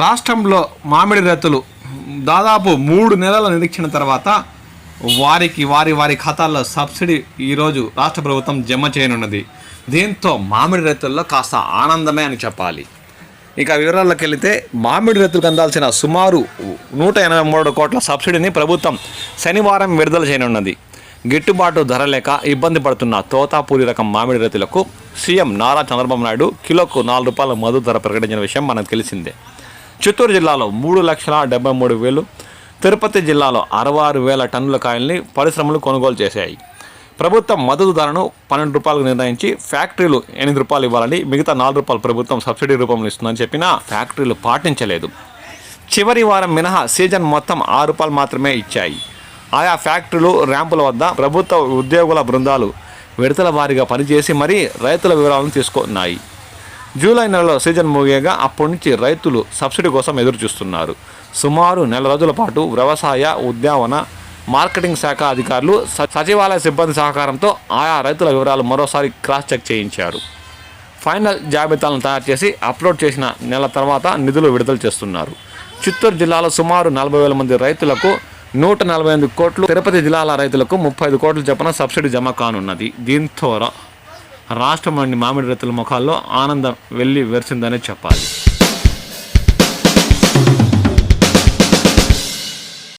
రాష్ట్రంలో మామిడి రైతులు దాదాపు మూడు నెలల నిరీక్షణ తర్వాత వారికి వారి వారి ఖాతాల్లో సబ్సిడీ ఈరోజు రాష్ట్ర ప్రభుత్వం జమ చేయనున్నది. దీంతో మామిడి రైతుల్లో కాస్త ఆనందమే అని చెప్పాలి. ఇక వివరాల్లోకి వెళితే మామిడి రైతులకు అందాల్సిన సుమారు నూట ఎనభై మూడు కోట్ల సబ్సిడీని ప్రభుత్వం శనివారం విడుదల చేయనున్నది. గిట్టుబాటు ధర లేక ఇబ్బంది పడుతున్న తోతాపూరి రకం మామిడి రైతులకు సీఎం నారా చంద్రబాబు నాయుడు కిలోకు నాలుగు రూపాయల మధు ధర ప్రకటించిన విషయం మనకు తెలిసిందే. చిత్తూరు జిల్లాలో మూడు లక్షల డెబ్బై మూడు వేలు తిరుపతి జిల్లాలో అరవై ఆరు వేల టన్నుల కాయల్ని పరిశ్రమలు కొనుగోలు చేశాయి. ప్రభుత్వం మద్దతు ధరను పన్నెండు రూపాయలకు నిర్ణయించి ఫ్యాక్టరీలు ఎనిమిది రూపాయలు ఇవ్వాలని మిగతా నాలుగు రూపాయలు ప్రభుత్వం సబ్సిడీ రూపంలో ఇస్తుందని చెప్పినా ఫ్యాక్టరీలు పాటించలేదు. చివరి వారం మినహా సీజన్ మొత్తం ఆరు రూపాయలు మాత్రమే ఇచ్చాయి. ఆయా ఫ్యాక్టరీలు ర్యాంపుల వద్ద ప్రభుత్వ ఉద్యోగుల బృందాలు విడతల వారీగా పనిచేసి మరీ రైతుల వివరాలను తీసుకున్నాయి. జూలై నెలలో సీజన్ ముగియగా అప్పటి నుంచి రైతులు సబ్సిడీ కోసం ఎదురు చూస్తున్నారు సుమారు నెల రోజుల పాటు వ్యవసాయ ఉద్యావన మార్కెటింగ్ శాఖ అధికారులు సచివాలయ సిబ్బంది సహకారంతో ఆయా రైతుల వివరాలు మరోసారి క్రాస్ చెక్ చేయించారు. ఫైనల్ జాబితాలను తయారు చేసి అప్లోడ్ చేసిన నెల తర్వాత నిధులు విడుదల చేస్తున్నారు. చిత్తూరు జిల్లాలో సుమారు నలభై వేల మంది రైతులకు నూట నలభై ఎనిమిది కోట్లు తిరుపతి జిల్లాల రైతులకు ముప్పై ఐదు కోట్ల చొప్పున సబ్సిడీ జమ కానున్నది. దీంతో రాష్ట్రం మామిడి రైతుల ముఖాల్లో ఆనందం వెళ్ళి వెరిచిందనే చెప్పాలి.